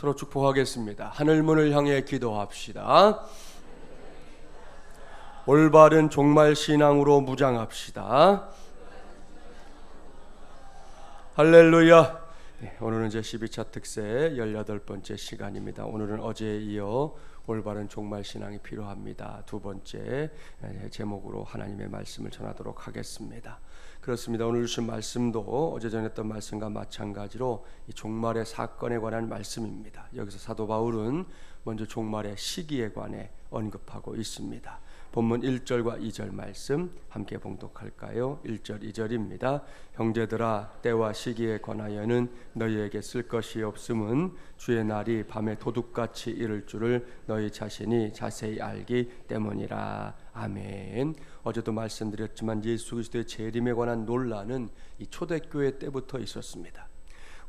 서로 축복하겠습니다. 하늘 문을 향해 기도합시다. 올바른 종말 신앙으로 무장합시다. 할렐루야. 네, 오늘은 제 12차 특세 18번째 시간입니다. 오늘은 어제에 이어 올바른 종말 신앙이 필요합니다. 두 번째 제목으로 하나님의 말씀을 전하도록 하겠습니다. 그렇습니다. 오늘 주신 말씀도 어제 전했던 말씀과 마찬가지로 이 종말의 사건에 관한 말씀입니다. 여기서 사도 바울은 먼저 종말의 시기에 관해 언급하고 있습니다. 본문 1절과 2절 말씀 함께 봉독할까요? 1절 2절입니다. 형제들아 때와 시기에 관하여는 너희에게 쓸 것이 없음은 주의 날이 밤에 도둑같이 이를 줄을 너희 자신이 자세히 알기 때문이라. 아멘. 어제도 말씀드렸지만 예수 그리스도의 재림에 관한 논란은 이 초대교회 때부터 있었습니다.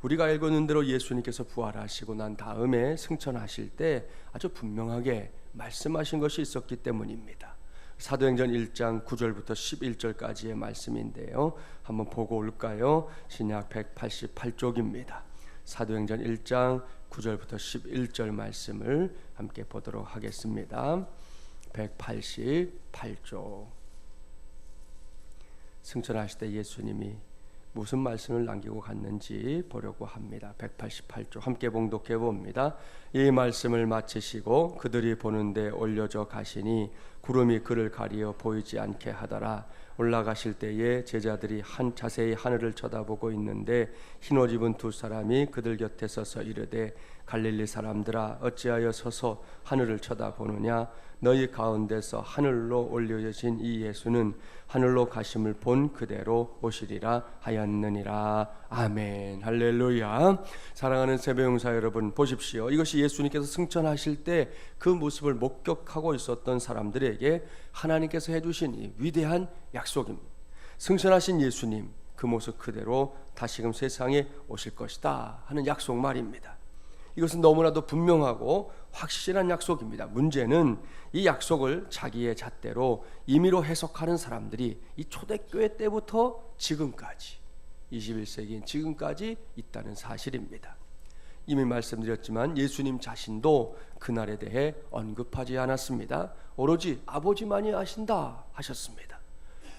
우리가 알고 있는 대로 예수님께서 부활하시고 난 다음에 승천하실 때 아주 분명하게 말씀하신 것이 있었기 때문입니다. 사도행전 1장 9절부터 11절까지의 말씀인데요. 한번 보고 올까요? 신약 188쪽입니다. 사도행전 1장 9절부터 11절 말씀을 함께 보도록 하겠습니다. 188쪽. 승천하실 때 예수님이 무슨 말씀을 남기고 갔는지 보려고 합니다. 188조 함께 봉독해 봅니다. 이 말씀을 마치시고 그들이 보는데 올려져 가시니 구름이 그를 가리어 보이지 않게 하더라. 올라가실 때에 제자들이 한 자세히 하늘을 쳐다보고 있는데 흰옷 입은 두 사람이 그들 곁에 서서 이르되 갈릴리 사람들아 어찌하여 서서 하늘을 쳐다보느냐? 너희 가운데서 하늘로 올려진 이 예수는 하늘로 가심을 본 그대로 오시리라 하였느니라. 아멘. 할렐루야. 사랑하는 세배용사 여러분 보십시오. 이것이 예수님께서 승천하실 때 그 모습을 목격하고 있었던 사람들에게 하나님께서 해주신 이 위대한 약속입니다 승천하신 예수님 그 모습 그대로 다시금 세상에 오실 것이다 하는 약속 말입니다 이것은 너무나도 분명하고 확실한 약속입니다. 문제는 이 약속을 자기의 잣대로 임의로 해석하는 사람들이 이 초대교회 때부터 지금까지 21세기인 지금까지 있다는 사실입니다. 이미 말씀드렸지만 예수님 자신도 그날에 대해 언급하지 않았습니다. 오로지 아버지만이 아신다 하셨습니다.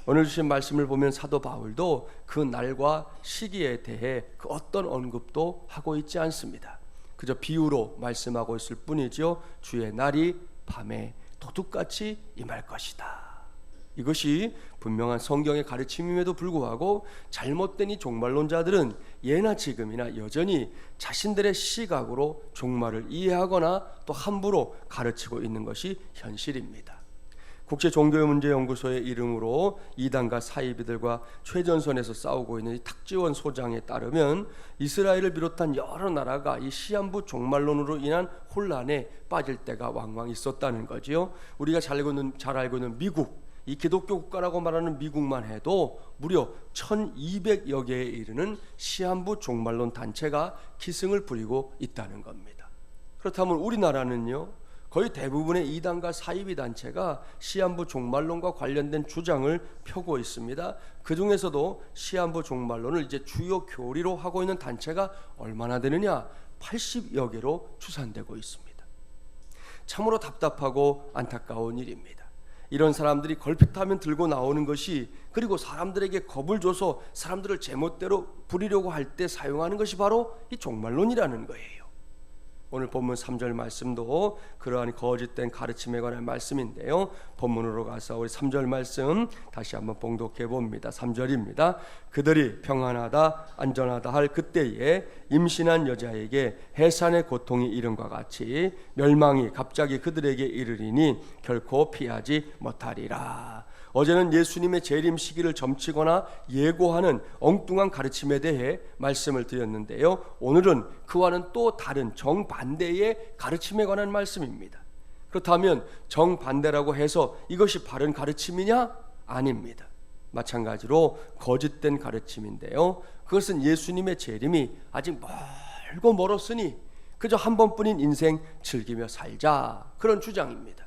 오늘 주신 말씀을 보면 사도 바울도 그 날과 시기에 대해 그 어떤 언급도 하고 있지 않습니다. 그저 비유로 말씀하고 있을 뿐이죠. 주의 날이 밤에 도둑같이 임할 것이다. 이것이 분명한 성경의 가르침임에도 불구하고 잘못된 이 종말론자들은 예나 지금이나 여전히 자신들의 시각으로 종말을 이해하거나 또 함부로 가르치고 있는 것이 현실입니다. 국제 종교 문제 연구소의 이름으로 이단과 사이비들과 최전선에서 싸우고 있는 탁지원 소장에 따르면 이스라엘을 비롯한 여러 나라가 이 시한부 종말론으로 인한 혼란에 빠질 때가 왕왕 있었다는 거지요. 우리가 잘 알고 있는 잘 알고 있는 미국 이 기독교 국가라고 말하는 미국만 해도 무려 1200여 개에 이르는 시한부 종말론 단체가 기승을 부리고 있다는 겁니다. 그렇다면 우리나라는요. 거의 대부분의 이단과 사이비 단체가 시한부 종말론과 관련된 주장을 펴고 있습니다. 그 중에서도 시한부 종말론을 이제 주요 교리로 하고 있는 단체가 얼마나 되느냐? 80여 개로 추산되고 있습니다. 참으로 답답하고 안타까운 일입니다. 이런 사람들이 걸핏하면 들고 나오는 것이 그리고 사람들에게 겁을 줘서 사람들을 제멋대로 부리려고 할 때 사용하는 것이 바로 이 종말론이라는 거예요. 오늘 본문 3절 말씀도 그러한 거짓된 가르침에 관한 말씀인데요. 본문으로 가서 우리 3절 말씀 다시 한번 봉독해 봅니다. 3절입니다. 그들이 평안하다 안전하다 할 그때에 임신한 여자에게 해산의 고통이 이른과 같이 멸망이 갑자기 그들에게 이르리니 결코 피하지 못하리라. 어제는 예수님의 재림 시기를 점치거나 예고하는 엉뚱한 가르침에 대해 말씀을 드렸는데요. 오늘은 그와는 또 다른 정반대의 가르침에 관한 말씀입니다. 그렇다면 정반대라고 해서 이것이 바른 가르침이냐? 아닙니다. 마찬가지로 거짓된 가르침인데요. 그것은 예수님의 재림이 아직 멀고 멀었으니 그저 한 번뿐인 인생 즐기며 살자 그런 주장입니다.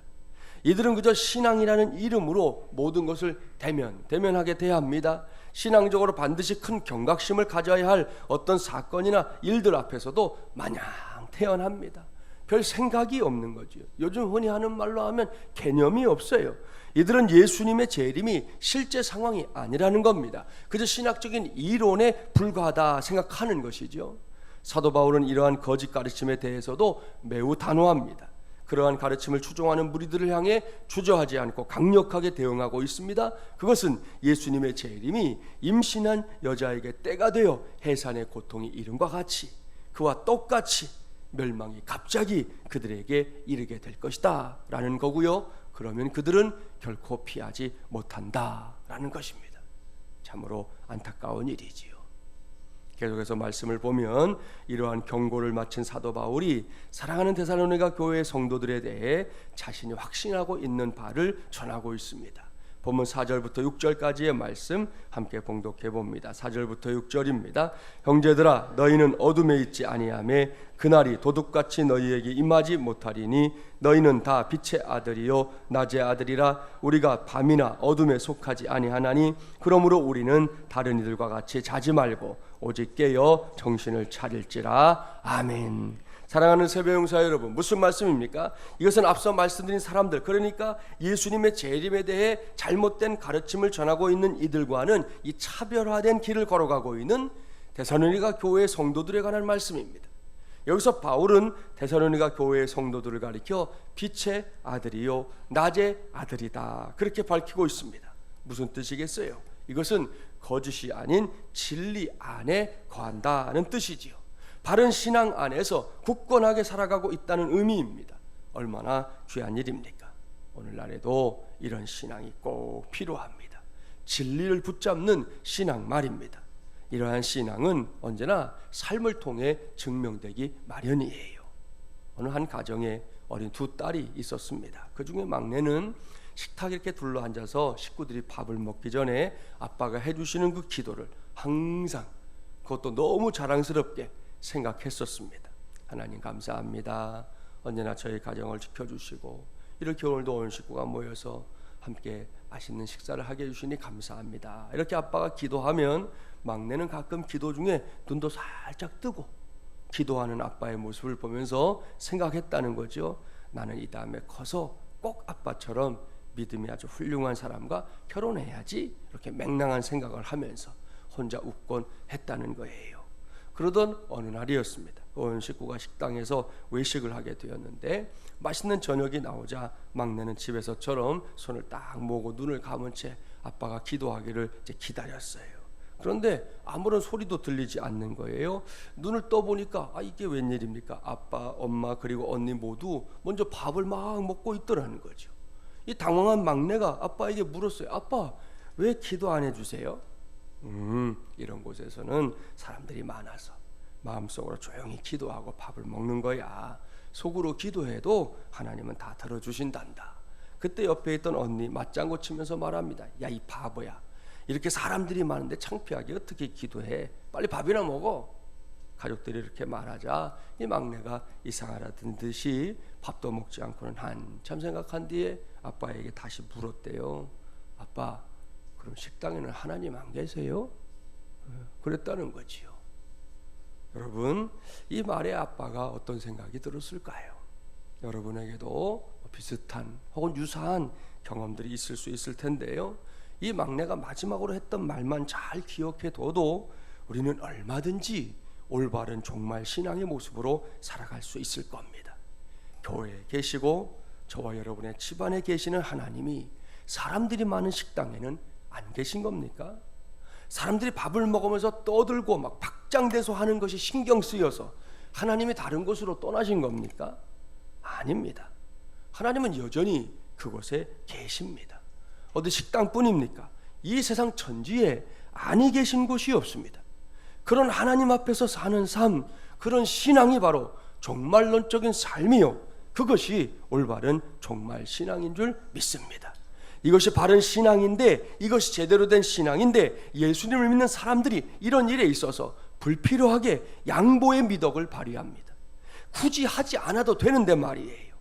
이들은 그저 신앙이라는 이름으로 모든 것을 대면 대면하게 대합니다. 신앙적으로 반드시 큰 경각심을 가져야 할 어떤 사건이나 일들 앞에서도 마냥 태연합니다. 별 생각이 없는 거죠. 요즘 흔히 하는 말로 하면 개념이 없어요. 이들은 예수님의 재림이 실제 상황이 아니라는 겁니다. 그저 신학적인 이론에 불과하다 생각하는 것이죠. 사도 바울은 이러한 거짓 가르침에 대해서도 매우 단호합니다. 그러한 가르침을 추종하는 무리들을 향해 주저하지 않고 강력하게 대응하고 있습니다. 그것은 예수님의 재림이 임신한 여자에게 때가 되어 해산의 고통이 이름과 같이 그와 똑같이 멸망이 갑자기 그들에게 이르게 될 것이다 라는 거고요. 그러면 그들은 결코 피하지 못한다 라는 것입니다. 참으로 안타까운 일이지요. 계속해서 말씀을 보면 이러한 경고를 마친 사도 바울이 사랑하는 데살로니가 교회 성도들에 대해 자신이 확신하고 있는 바를 전하고 있습니다. 본문 4절부터 6절까지의 말씀 함께 봉독해 봅니다. 4절부터 6절입니다. 형제들아 너희는 어둠에 있지 아니하매 그날이 도둑같이 너희에게 임하지 못하리니 너희는 다 빛의 아들이요 낮의 아들이라 우리가 밤이나 어둠에 속하지 아니하나니 그러므로 우리는 다른 이들과 같이 자지 말고 오직 깨어 정신을 차릴지라 아멘. 사랑하는 세배용사 여러분 무슨 말씀입니까? 이것은 앞서 말씀드린 사람들 그러니까 예수님의 재림에 대해 잘못된 가르침을 전하고 있는 이들과는 이 차별화된 길을 걸어가고 있는 데살로니가 교회 성도들에 관한 말씀입니다. 여기서 바울은 데살로니가 교회의 성도들을 가리켜 빛의 아들이요 낮의 아들이다 그렇게 밝히고 있습니다. 무슨 뜻이겠어요? 이것은 거짓이 아닌 진리 안에 거한다는 뜻이지요. 바른 신앙 안에서 굳건하게 살아가고 있다는 의미입니다. 얼마나 귀한 일입니까? 오늘날에도 이런 신앙이 꼭 필요합니다. 진리를 붙잡는 신앙 말입니다. 이러한 신앙은 언제나 삶을 통해 증명되기 마련이에요. 어느 한 가정에 어린 두 딸이 있었습니다. 그 중에 막내는 식탁에 이렇게 둘러 앉아서 식구들이 밥을 먹기 전에 아빠가 해주시는 그 기도를 항상 그것도 너무 자랑스럽게 생각했었습니다. 하나님 감사합니다. 언제나 저희 가정을 지켜주시고 이렇게 오늘도 온 식구가 모여서 함께 맛있는 식사를 하게 해주시니 감사합니다. 이렇게 아빠가 기도하면 막내는 가끔 기도 중에 눈도 살짝 뜨고 기도하는 아빠의 모습을 보면서 생각했다는 거죠. 나는 이 다음에 커서 꼭 아빠처럼 믿음이 아주 훌륭한 사람과 결혼해야지 이렇게 맹랑한 생각을 하면서 혼자 웃곤 했다는 거예요. 그러던 어느 날이었습니다. 온 식구가 식당에서 외식을 하게 되었는데 맛있는 저녁이 나오자 막내는 집에서처럼 손을 딱 모으고 눈을 감은 채 아빠가 기도하기를 이제 기다렸어요. 그런데 아무런 소리도 들리지 않는 거예요. 눈을 떠 보니까 아 이게 웬일입니까? 아빠, 엄마 그리고 언니 모두 먼저 밥을 막 먹고 있더라는 거죠. 이 당황한 막내가 아빠에게 물었어요. 아빠 왜 기도 안 해주세요? 음, 이런 곳에서는 사람들이 많아서 마음속으로 조용히 기도하고 밥을 먹는 거야. 속으로 기도해도 하나님은 다 들어주신단다. 그때 옆에 있던 언니 맞장구 치면서 말합니다. 야, 이 바보야. 이렇게 사람들이 많은데 창피하게 어떻게 기도해? 빨리 밥이나 먹어. 가족들이 이렇게 말하자 이 막내가 이상하다는 듯이 밥도 먹지 않고는 한참 생각한 뒤에 아빠에게 다시 물었대요. 아빠, 그럼 식당에는 하나님 안 계세요? 어, 그랬다는 거지요. 여러분, 이 말에 아빠가 어떤 생각이 들었을까요? 여러분에게도 비슷한 혹은 유사한 경험들이 있을 수 있을 텐데요. 이 막내가 마지막으로 했던 말만 잘 기억해 둬도 우리는 얼마든지 올바른 종말 신앙의 모습으로 살아갈 수 있을 겁니다. 교회에 계시고 저와 여러분의 집안에 계시는 하나님이 사람들이 많은 식당에는 안 계신 겁니까? 사람들이 밥을 먹으면서 떠들고 막 박장대소 하는 것이 신경 쓰여서 하나님이 다른 곳으로 떠나신 겁니까? 아닙니다. 하나님은 여전히 그곳에 계십니다. 어디 식당뿐입니까? 이 세상 천지에 아니 계신 곳이 없습니다. 그런 하나님 앞에서 사는 삶, 그런 신앙이 바로 종말론적인 삶이요. 그것이 올바른 종말 신앙인 줄 믿습니다. 이것이 바른 신앙인데 이것이 제대로 된 신앙인데 예수님을 믿는 사람들이 이런 일에 있어서 불필요하게 양보의 미덕을 발휘합니다. 굳이 하지 않아도 되는데 말이에요.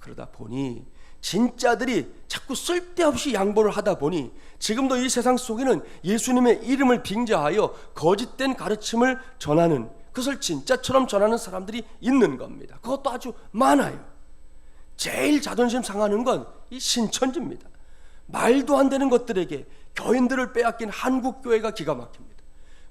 그러다 보니 진짜들이 자꾸 쓸데없이 양보를 하다 보니 지금도 이 세상 속에는 예수님의 이름을 빙자하여 거짓된 가르침을 전하는 그것을 진짜처럼 전하는 사람들이 있는 겁니다. 그것도 아주 많아요. 제일 자존심 상하는 건 이 신천지입니다. 말도 안 되는 것들에게 교인들을 빼앗긴 한국 교회가 기가 막힙니다.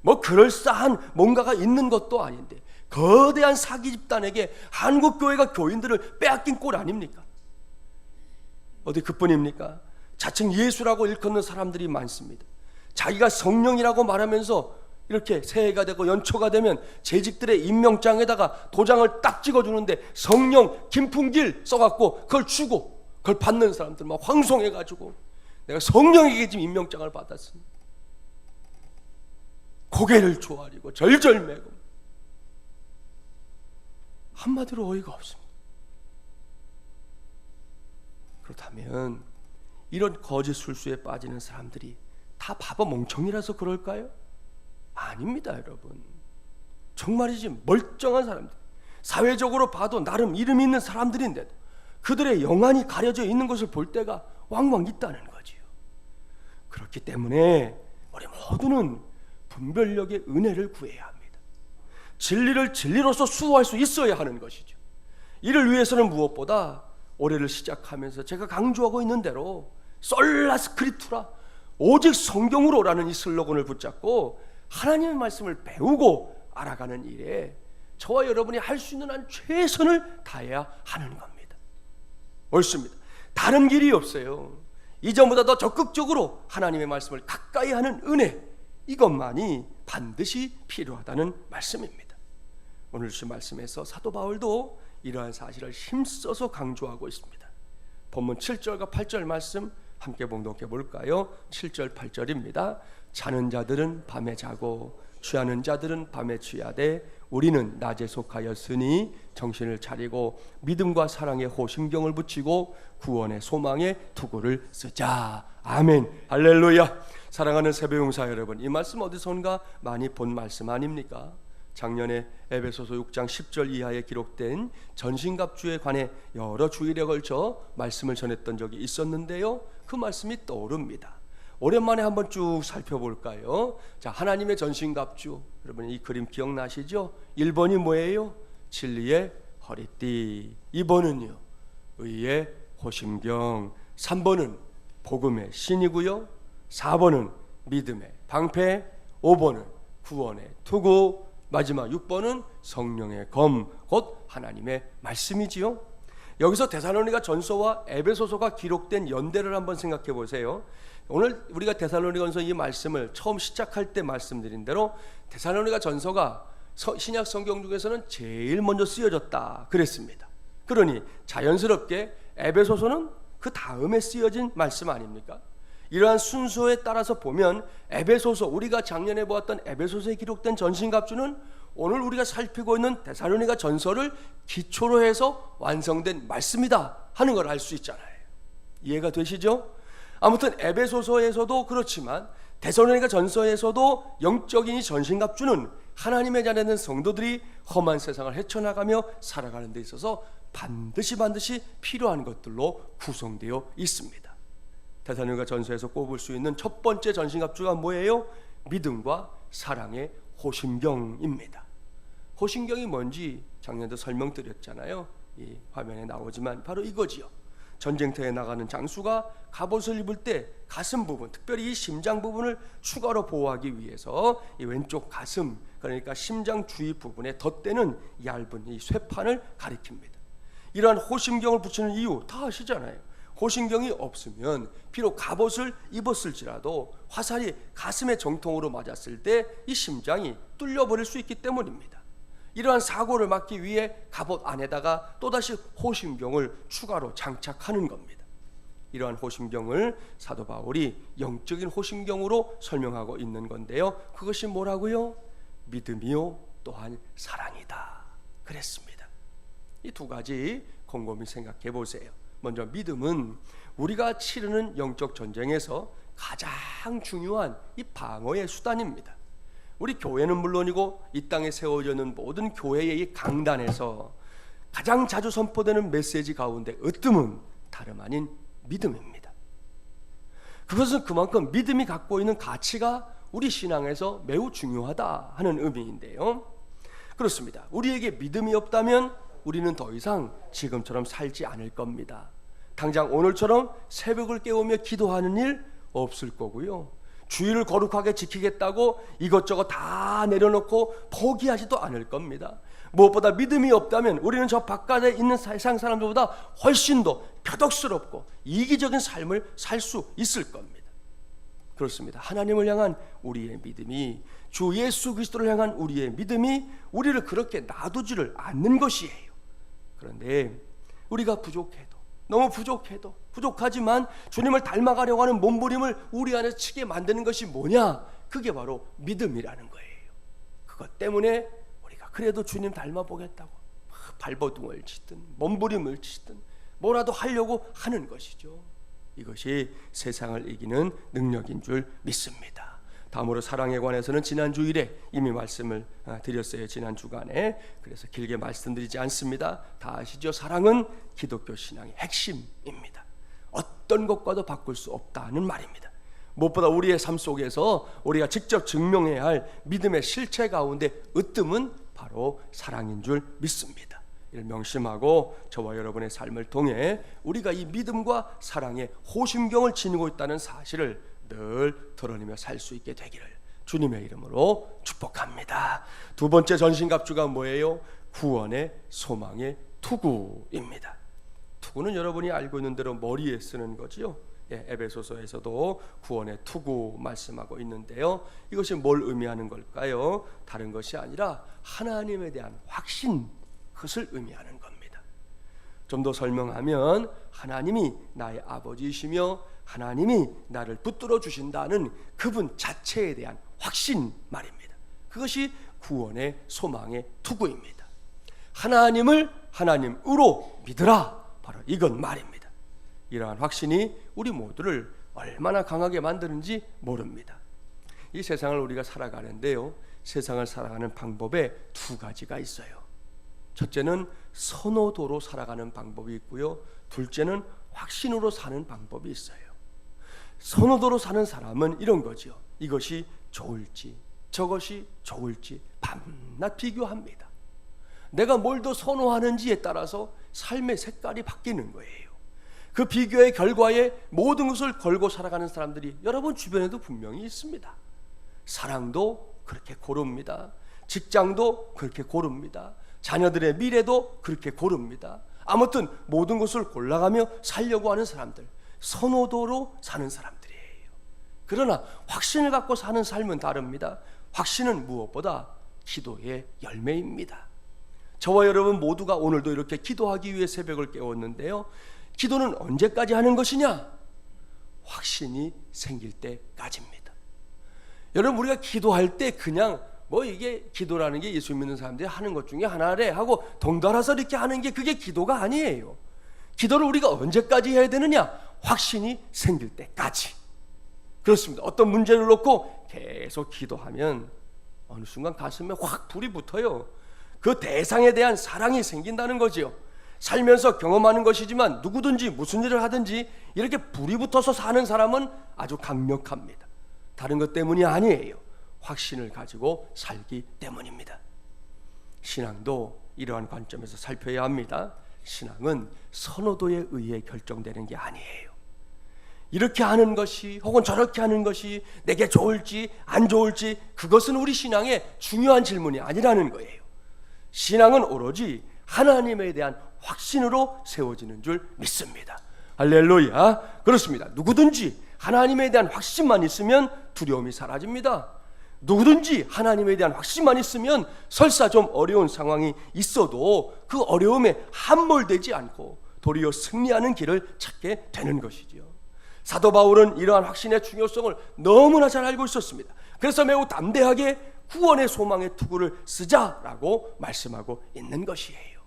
뭐 그럴싸한 뭔가가 있는 것도 아닌데 거대한 사기 집단에게 한국 교회가 교인들을 빼앗긴 꼴 아닙니까? 어디 그뿐입니까? 자칭 예수라고 일컫는 사람들이 많습니다. 자기가 성령이라고 말하면서 이렇게 새해가 되고 연초가 되면 재직들의 임명장에다가 도장을 딱 찍어주는데 성령 김풍길 써갖고 그걸 주고 그걸 받는 사람들 막 황송해가지고 내가 성령에게 지금 임명장을 받았습니다. 고개를 조아리고 절절매고 한마디로 어이가 없습니다. 그렇다면 이런 거짓 술수에 빠지는 사람들이 다 바보 멍청이라서 그럴까요? 아닙니다, 여러분. 정말이지 멀쩡한 사람들. 사회적으로 봐도 나름 이름 있는 사람들인데도 그들의 영안이 가려져 있는 것을 볼 때가 왕왕 있다는 거지요. 그렇기 때문에 우리 모두는 분별력의 은혜를 구해야 합니다. 진리를 진리로서 수호할 수 있어야 하는 것이죠. 이를 위해서는 무엇보다 올해를 시작하면서 제가 강조하고 있는 대로 솔라 스크립투라 오직 성경으로라는 이 슬로건을 붙잡고 하나님의 말씀을 배우고 알아가는 일에 저와 여러분이 할 수 있는 한 최선을 다해야 하는 겁니다. 옳습니다. 다른 길이 없어요. 이전보다 더 적극적으로 하나님의 말씀을 가까이 하는 은혜 이것만이 반드시 필요하다는 말씀입니다. 오늘 주 말씀에서 사도 바울도 이러한 사실을 힘써서 강조하고 있습니다. 본문 7절과 8절 말씀 함께 봉독해 볼까요? 7절 8절입니다. 자는 자들은 밤에 자고 취하는 자들은 밤에 취하되 우리는 낮에 속하였으니 정신을 차리고 믿음과 사랑에 호심경을 붙이고 구원의 소망에 투구를 쓰자. 아멘. 할렐루야. 사랑하는 세배용사 여러분, 이 말씀 어디선가 많이 본 말씀 아닙니까? 작년에 에베소서 6장 10절 이하에 기록된 전신갑주에 관해 여러 주일에 걸쳐 말씀을 전했던 적이 있었는데요. 그 말씀이 떠오릅니다. 오랜만에 한번 쭉 살펴볼까요? 자, 하나님의 전신갑주. 여러분 이 그림 기억나시죠? 1번이 뭐예요? 진리의 허리띠. 2번은요. 의의 호심경. 3번은 복음의 신이고요. 4번은 믿음의 방패. 5번은 구원의 투구. 마지막 6번은 성령의 검, 곧 하나님의 말씀이지요. 여기서 데살로니가 전서와 에베소서가 기록된 연대를 한번 생각해 보세요. 오늘 우리가 데살로니가전서 이 말씀을 처음 시작할 때 말씀드린 대로 데살로니가 전서가 신약 성경 중에서는 제일 먼저 쓰여졌다 그랬습니다. 그러니 자연스럽게 에베소서는 그 다음에 쓰여진 말씀 아닙니까? 이러한 순서에 따라서 보면 에베소서 우리가 작년에 보았던 에베소서에 기록된 전신갑주는 오늘 우리가 살피고 있는 데살로니가 전서를 기초로 해서 완성된 말씀이다 하는 걸 알 수 있잖아요. 이해가 되시죠? 아무튼 에베소서에서도 그렇지만 데살로니가 전서에서도 영적인 이 전신갑 주는 하나님의 자녀된 성도들이 험한 세상을 헤쳐나가며 살아가는 데 있어서 반드시 반드시 필요한 것들로 구성되어 있습니다. 데살로니가 전서에서 꼽을 수 있는 첫 번째 전신갑주가 뭐예요? 믿음과 사랑의 호심경입니다. 호심경이 뭔지 작년도 설명드렸잖아요. 이 화면에 나오지만 바로 이거지요. 전쟁터에 나가는 장수가 갑옷을 입을 때 가슴 부분, 특별히 이 심장 부분을 추가로 보호하기 위해서 이 왼쪽 가슴, 그러니까 심장 주위 부분에 덧대는 얇은 이 쇠판을 가리킵니다. 이러한 호심경을 붙이는 이유 다 아시잖아요. 호신경이 없으면 비록 갑옷을 입었을지라도 화살이 가슴의 정통으로 맞았을 때 이 심장이 뚫려버릴 수 있기 때문입니다. 이러한 사고를 막기 위해 갑옷 안에다가 또다시 호신경을 추가로 장착하는 겁니다. 이러한 호신경을 사도 바울이 영적인 호신경으로 설명하고 있는 건데요. 그것이 뭐라고요? 믿음이요 또한 사랑이다. 그랬습니다. 이 두 가지 곰곰이 생각해 보세요. 먼저 믿음은 우리가 치르는 영적 전쟁에서 가장 중요한 이 방어의 수단입니다. 우리 교회는 물론이고 이 땅에 세워져 있는 모든 교회의 이 강단에서 가장 자주 선포되는 메시지 가운데 으뜸은 다름 아닌 믿음입니다. 그것은 그만큼 믿음이 갖고 있는 가치가 우리 신앙에서 매우 중요하다 하는 의미인데요. 그렇습니다. 우리에게 믿음이 없다면 우리는 더 이상 지금처럼 살지 않을 겁니다. 당장 오늘처럼 새벽을 깨우며 기도하는 일 없을 거고요. 주의를 거룩하게 지키겠다고 이것저것 다 내려놓고 포기하지도 않을 겁니다. 무엇보다 믿음이 없다면 우리는 저 바깥에 있는 세상 사람들보다 훨씬 더 표독스럽고 이기적인 삶을 살 수 있을 겁니다. 그렇습니다. 하나님을 향한 우리의 믿음이 주 예수 그리스도를 향한 우리의 믿음이 우리를 그렇게 놔두지를 않는 것이에요. 그런데 우리가 부족해도 너무 부족해도 부족하지만 주님을 닮아가려고 하는 몸부림을 우리 안에 치게 만드는 것이 뭐냐? 그게 바로 믿음이라는 거예요. 그것 때문에 우리가 그래도 주님 닮아 보겠다고 발버둥을 치든 몸부림을 치든 뭐라도 하려고 하는 것이죠. 이것이 세상을 이기는 능력인 줄 믿습니다. 다음으로 사랑에 관해서는 지난 주일에 이미 말씀을 아, 드렸어요. 지난 주간에 그래서 길게 말씀드리지 않습니다. 다 아시죠? 사랑은 기독교 신앙의 핵심입니다. 어떤 것과도 바꿀 수 없다는 말입니다. 무엇보다 우리의 삶 속에서 우리가 직접 증명해야 할 믿음의 실체 가운데 으뜸은 바로 사랑인 줄 믿습니다. 이를 명심하고 저와 여러분의 삶을 통해 우리가 이 믿음과 사랑의 호심경을 지니고 있다는 사실을 늘 드러내며 살 수 있게 되기를 주님의 이름으로 축복합니다. 두 번째 전신갑주가 뭐예요? 구원의 소망의 투구입니다. 투구는 여러분이 알고 있는 대로 머리에 쓰는 거지요. 예, 에베소서에서도 구원의 투구 말씀하고 있는데요. 이것이 뭘 의미하는 걸까요? 다른 것이 아니라 하나님에 대한 확신 그것을 의미하는 겁니다. 좀 더 설명하면 하나님이 나의 아버지이시며 하나님이 나를 붙들어 주신다는 그분 자체에 대한 확신 말입니다. 그것이 구원의 소망의 투구입니다. 하나님을 하나님으로 믿으라. 바로 이건 말입니다. 이러한 확신이 우리 모두를 얼마나 강하게 만드는지 모릅니다. 이 세상을 우리가 살아가는데요. 세상을 살아가는 방법에 두 가지가 있어요. 첫째는 선호도로 살아가는 방법이 있고요. 둘째는 확신으로 사는 방법이 있어요. 선호도로 사는 사람은 이런 거죠. 이것이 좋을지 저것이 좋을지 밤낮 비교합니다. 내가 뭘 더 선호하는지에 따라서 삶의 색깔이 바뀌는 거예요. 그 비교의 결과에 모든 것을 걸고 살아가는 사람들이 여러분 주변에도 분명히 있습니다. 사랑도 그렇게 고릅니다. 직장도 그렇게 고릅니다. 자녀들의 미래도 그렇게 고릅니다. 아무튼 모든 것을 골라가며 살려고 하는 사람들, 선호도로 사는 사람들이에요. 그러나 확신을 갖고 사는 삶은 다릅니다. 확신은 무엇보다 기도의 열매입니다. 저와 여러분 모두가 오늘도 이렇게 기도하기 위해 새벽을 깨웠는데요. 기도는 언제까지 하는 것이냐? 확신이 생길 때까지입니다. 여러분 우리가 기도할 때 그냥 뭐 이게 기도라는 게 예수 믿는 사람들이 하는 것 중에 하나래 하고 덩달아서 이렇게 하는 게 그게 기도가 아니에요. 기도를 우리가 언제까지 해야 되느냐? 확신이 생길 때까지. 그렇습니다. 어떤 문제를 놓고 계속 기도하면 어느 순간 가슴에 확 불이 붙어요. 그 대상에 대한 사랑이 생긴다는 거지요. 살면서 경험하는 것이지만 누구든지 무슨 일을 하든지 이렇게 불이 붙어서 사는 사람은 아주 강력합니다. 다른 것 때문이 아니에요. 확신을 가지고 살기 때문입니다. 신앙도 이러한 관점에서 살펴야 합니다. 신앙은 선호도에 의해 결정되는 게 아니에요. 이렇게 하는 것이 혹은 저렇게 하는 것이 내게 좋을지 안 좋을지 그것은 우리 신앙의 중요한 질문이 아니라는 거예요. 신앙은 오로지 하나님에 대한 확신으로 세워지는 줄 믿습니다. 할렐루야. 그렇습니다. 누구든지 하나님에 대한 확신만 있으면 두려움이 사라집니다. 누구든지 하나님에 대한 확신만 있으면 설사 좀 어려운 상황이 있어도 그 어려움에 함몰되지 않고 도리어 승리하는 길을 찾게 되는 것이지요. 사도 바울은 이러한 확신의 중요성을 너무나 잘 알고 있었습니다. 그래서 매우 담대하게 구원의 소망의 투구를 쓰자라고 말씀하고 있는 것이에요.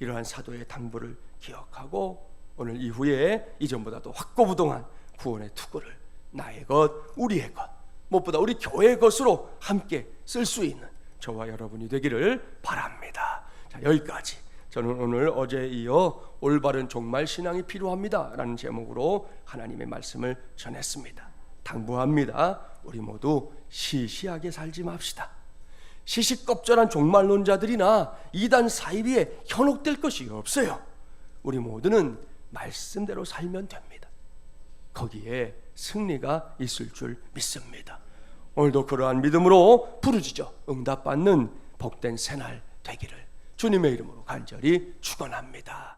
이러한 사도의 당부를 기억하고 오늘 이후에 이전보다도 확고부동한 구원의 투구를 나의 것, 우리의 것, 무엇보다 우리 교회의 것으로 함께 쓸 수 있는 저와 여러분이 되기를 바랍니다. 자, 여기까지. 저는 오늘 어제 이어 올바른 종말 신앙이 필요합니다 라는 제목으로 하나님의 말씀을 전했습니다. 당부합니다. 우리 모두 시시하게 살지 맙시다. 시시껍절한 종말론자들이나 이단 사이비에 현혹될 것이 없어요. 우리 모두는 말씀대로 살면 됩니다. 거기에 승리가 있을 줄 믿습니다. 오늘도 그러한 믿음으로 부르짖어 응답받는 복된 새날 되기를 주님의 이름으로 간절히 축원합니다.